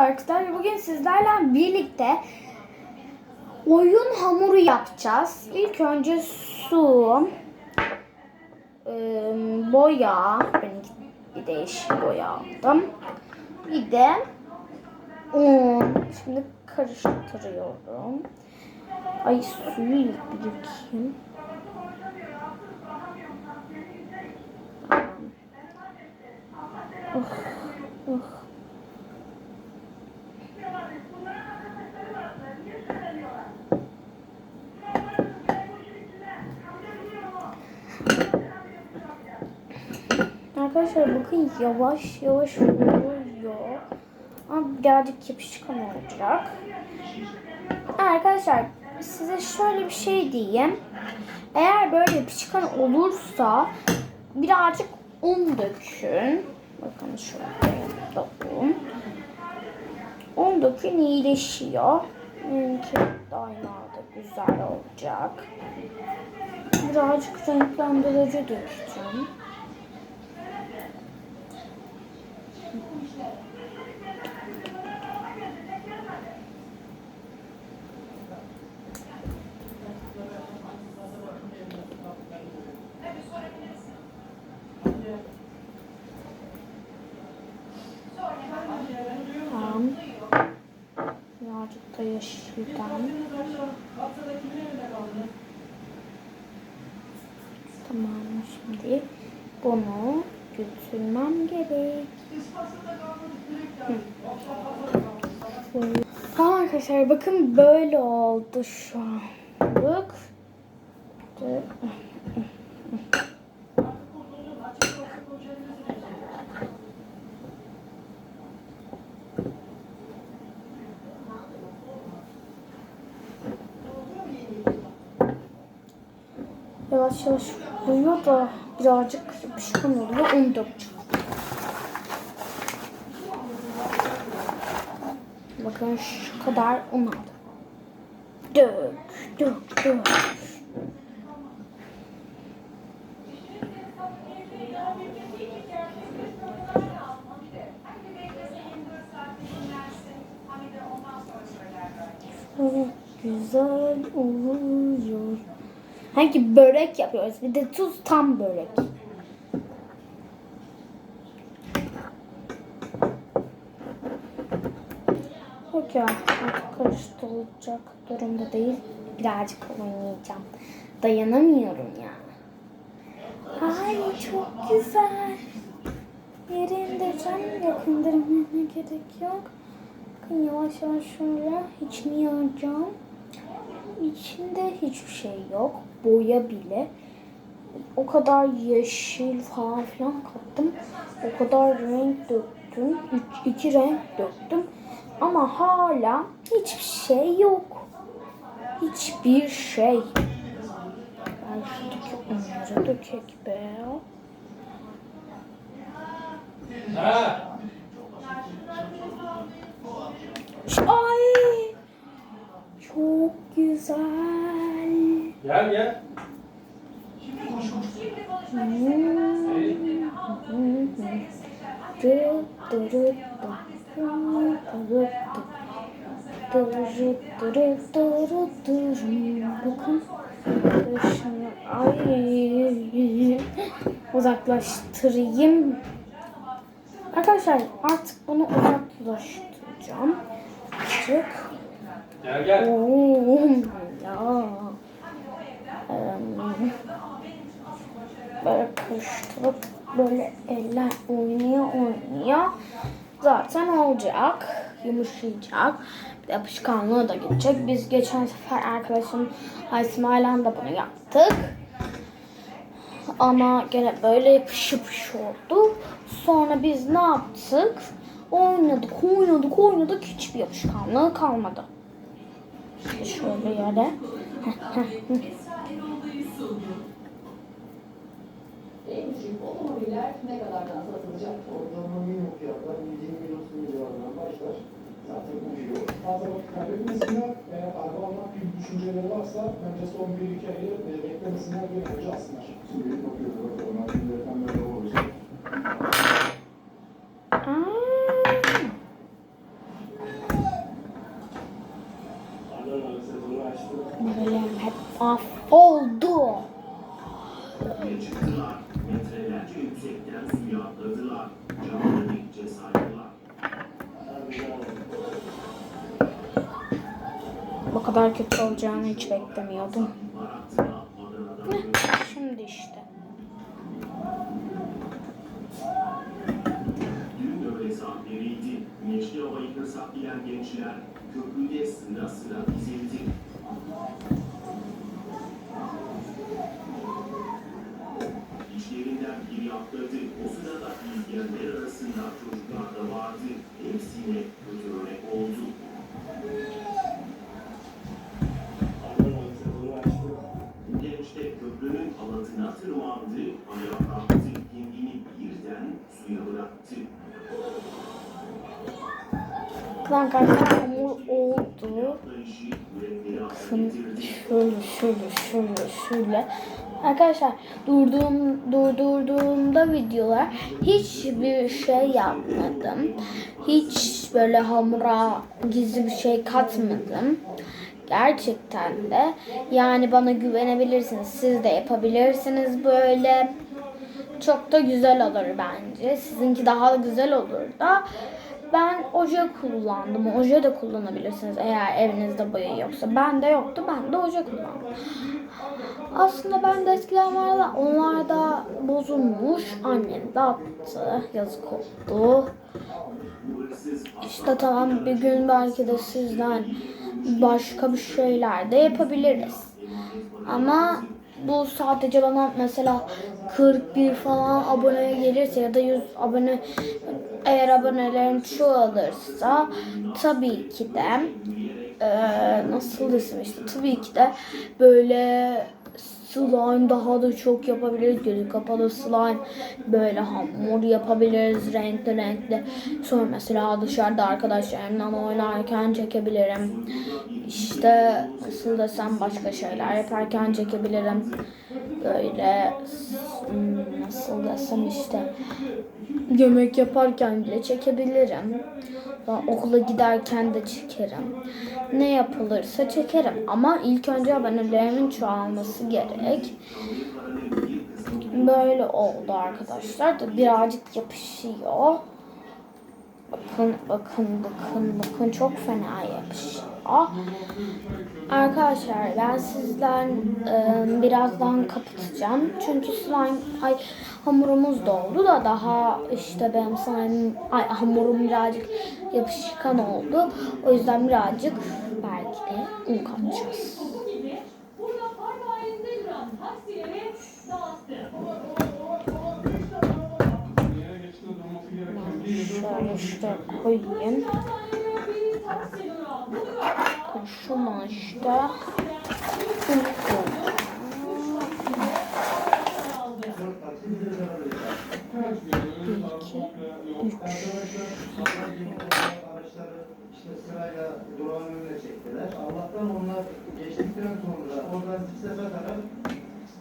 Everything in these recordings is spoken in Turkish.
arkadaşlar. Bugün sizlerle birlikte oyun hamuru yapacağız. İlk önce su, boya, ben bir de boya aldım. Bir de un. Şimdi karıştırıyorum. Ay suyu ilk bir dökeyim. Oh, Arkadaşlar bakın yavaş yavaş oluyor. Ama birazcık yapışkan olacak. Arkadaşlar size şöyle bir şey diyeyim. Eğer böyle yapışkan olursa birazcık un dökün. Bakın şöyle da un. Un dökün iyileşiyor. Benimki daima da güzel olacak. Birazcık renklendirici dökeceğim. Tamam. Birazcık da yeşilden. Tamam şimdi bunu götürmem gerek. Tamam arkadaşlar bakın böyle oldu şu an. Bak. Yavaş yavaş koyuyor da birazcık yapışkan oluyor. Onu dökeceğim. Bakın şu kadar un aldım. Dök, dök, dök. Çok güzel oluyor. Sanki börek yapıyoruz. Bir de tuz tam börek. Peki artık karıştırılacak durumda değil. Birazcık oynayacağım. Dayanamıyorum ya. Ay çok güzel. Yere indireceğim. Yakındırmaya gerek yok. Bakın yavaş yavaş şöyle içini yaracağım. İçinde hiçbir şey yok. Boya bile. O kadar yeşil falan filan kattım. O kadar renk döktüm. Üç, iki renk döktüm. Ama hala hiçbir şey yok. Hiçbir şey. Ben şuradaki onları dökek be. Ay! Çok güzel. Gel gel. Bakın. Ay uzaklaştırayım. Arkadaşlar artık bunu uzaklaştıracağım. Çık. Gel gel. Oo, ya. Böyle karıştırıp böyle eller oynaya oynaya zaten olacak. Yumuşayacak. Yapışkanlığı da gidecek. Biz geçen sefer arkadaşım Aysmailan da bunu yaptık. Ama gene böyle yapış yapış oldu. Sonra biz ne yaptık? Oynadık, oynadık, oynadık. Hiçbir yapışkanlığı kalmadı. Şöyle yere. Otomobiller ne kadardan satılacak? Ortalama minimum fiyatlar 120 bin 30 bin civarından başlar. Zaten bu bir yol. Fazla vakit kaybetmesinler. Eğer araba almak gibi düşünceleri varsa bence son 1-2 ayı e, beklemesinler bir önce alsınlar. Şimdi bakıyoruz bakalım. Şimdi efendim böyle olacak. Çıktılar. Metrelerce yüksekten suya atladılar. Canlarını içe saydılar. Bu kadar kötü olacağını hiç beklemiyordum. Şimdi işte. Dün öğle saatleriydi. Güneşli havayı bilen gençler köprüde sıra sıra dizildi. İçlerinden biri atladı. O sırada izleyenler arasında çocuklar da vardı. Hepsine kötü örnek oldu. Genç de köprünün halatına tırmandı, ayağa kalktı, kendini birden suya bıraktı. Lan kanka hamur oldu. Getirdi. şöyle şöyle şöyle şöyle. Arkadaşlar durduğum durdurduğumda videolar hiçbir şey yapmadım. Hiç böyle hamura gizli bir şey katmadım. Gerçekten de yani bana güvenebilirsiniz. Siz de yapabilirsiniz böyle. Çok da güzel olur bence. Sizinki daha da güzel olur da. Ben oje kullandım. Oje de kullanabilirsiniz eğer evinizde boya yoksa. Bende yoktu. Ben de oje kullandım. Aslında ben de eskiden vardı. Onlar da bozulmuş. Annem de attı. Yazık oldu. İşte tamam bir gün belki de sizden başka bir şeyler de yapabiliriz. Ama bu sadece bana mesela 41 falan aboneye gelirse ya da 100 abone eğer abonelerim çoğalırsa tabii ki de eee nasıl desem işte tabii ki de böyle slime daha da çok yapabiliriz. Gözü kapalı slime böyle hamur yapabiliriz renkli renkli. Sonra mesela dışarıda arkadaşlarımla oynarken çekebilirim. İşte nasıl desem başka şeyler yaparken çekebilirim. Böyle hmm, nasıl desem işte yemek yaparken bile çekebilirim. Sonra okula giderken de çekerim. Ne yapılırsa çekerim. Ama ilk önce abonelerimin çoğalması gerek. Böyle oldu arkadaşlar. Da birazcık yapışıyor. Bakın bakın bakın bakın çok fena yapışıyor. Arkadaşlar ben sizden e, birazdan kapatacağım. Çünkü slime ay hamurumuz doldu da daha işte benim slime ay hamurum birazcık yapışkan oldu. O yüzden birazcık belki de un katacağız. İşte koyayım. Aldı. Araçları işte sırayla durağın önüne çektiler. Allah'tan onlar geçtikten sonra oradan sefer kadar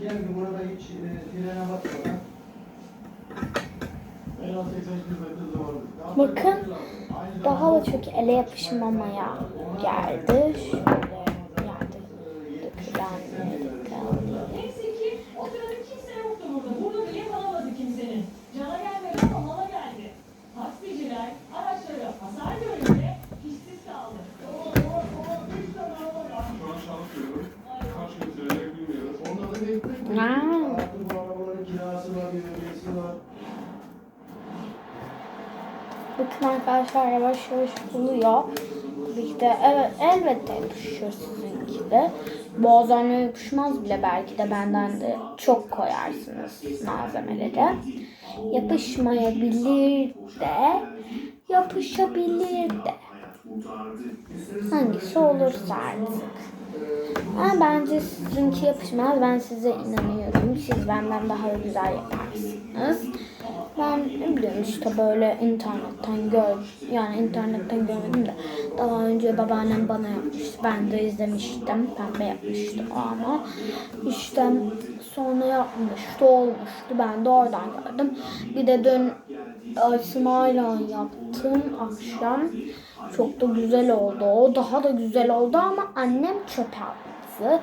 geldi burada hiç e, frene basmadan en az 80 kilometre zamanı. Bakın daha da çok ele yapışmamaya geldi. Şöyle geldi. Dökülen dökülen. Bakın arkadaşlar yavaş yavaş oluyor. Tabii ki de evet elbette yapışıyor sizinki de. Bazen yapışmaz bile belki de benden de çok koyarsınız malzemeleri. Yapışmayabilir de yapışabilir de. Hangisi olursa artık. Ama bence sizinki yapışmaz. Ben size inanıyorum. Siz benden daha güzel yaparsınız. Ben ne bileyim işte böyle internetten gör, yani internetten görmedim de daha önce babaannem bana yapmıştı. Ben de izlemiştim. Pembe yapmıştı ama. İşte sonra yapmıştı, olmuştu. Ben de oradan gördüm. Bir de dün Asma'yla yaptım akşam. Çok da güzel oldu. O daha da güzel oldu ama annem çöpe attı. Bazı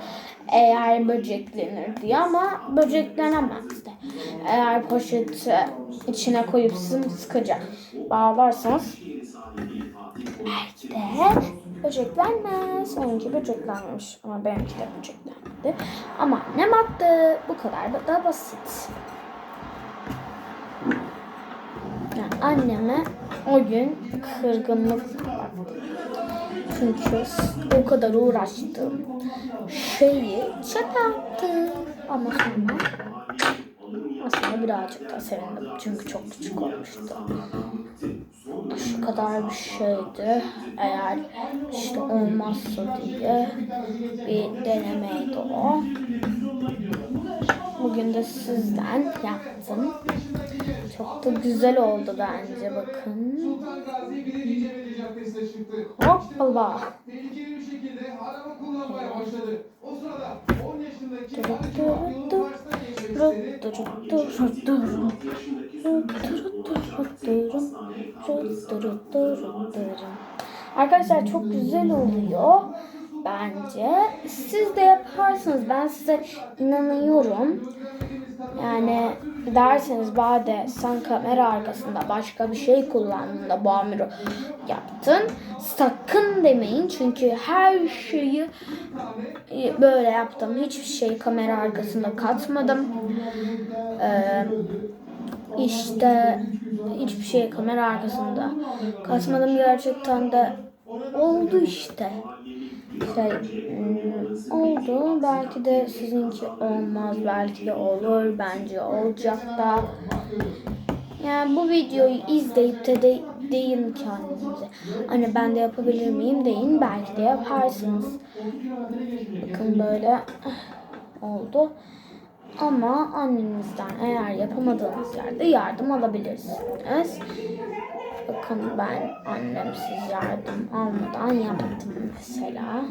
eğer böceklenir diye ama böceklenemezdi. Eğer poşeti içine koyup sımsıkıca bağlarsanız belki de böceklenmez. Onunki böceklenmemiş ama benimki de böceklenmedi. Ama annem attı. Bu kadar da basit. Yani anneme o gün kırgınlık vardı. Çünkü o kadar uğraştım. Şeyi çöpe attı. Ama sonra aslında birazcık da sevindim. Çünkü çok küçük olmuştu. Şu kadar bir şeydi. Eğer işte olmazsa diye bir denemeydi o. Bugün de sizden yaptım. Çok da güzel oldu bence bakın. Sultan Gazi 1. Cebeli Caddesi'ne çıktı. Hoppala. Tehlikeli bir şekilde araba kullanmaya başladı. O sırada 10 yaşındaki dur. yolun karşısına geçmek istedi. Arkadaşlar çok güzel oluyor bence. Siz de yaparsınız. Ben size inanıyorum. Yani derseniz Bade sen kamera arkasında başka bir şey kullandın da bu amiri yaptın. Sakın demeyin çünkü her şeyi böyle yaptım. Hiçbir şeyi kamera arkasında katmadım. Ee, işte hiçbir şey kamera arkasında katmadım gerçekten de oldu işte. Şey, hmm, oldu. Belki de sizinki olmaz. Belki de olur. Bence olacak da. Yani bu videoyu izleyip de, de deyin kendinize. Hani ben de yapabilir miyim deyin. Belki de yaparsınız. Bakın böyle oldu. Ama annenizden eğer yapamadığınız yerde yardım alabilirsiniz. Bakın ben annemsiz yardım almadan yaptım mesela.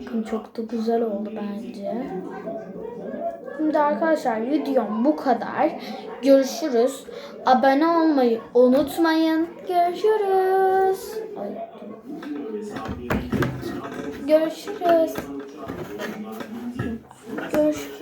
Bakın çok da güzel oldu bence. Şimdi arkadaşlar videom bu kadar. Görüşürüz. Abone olmayı unutmayın. Görüşürüz. Ay, Görüşürüz. Görüşürüz.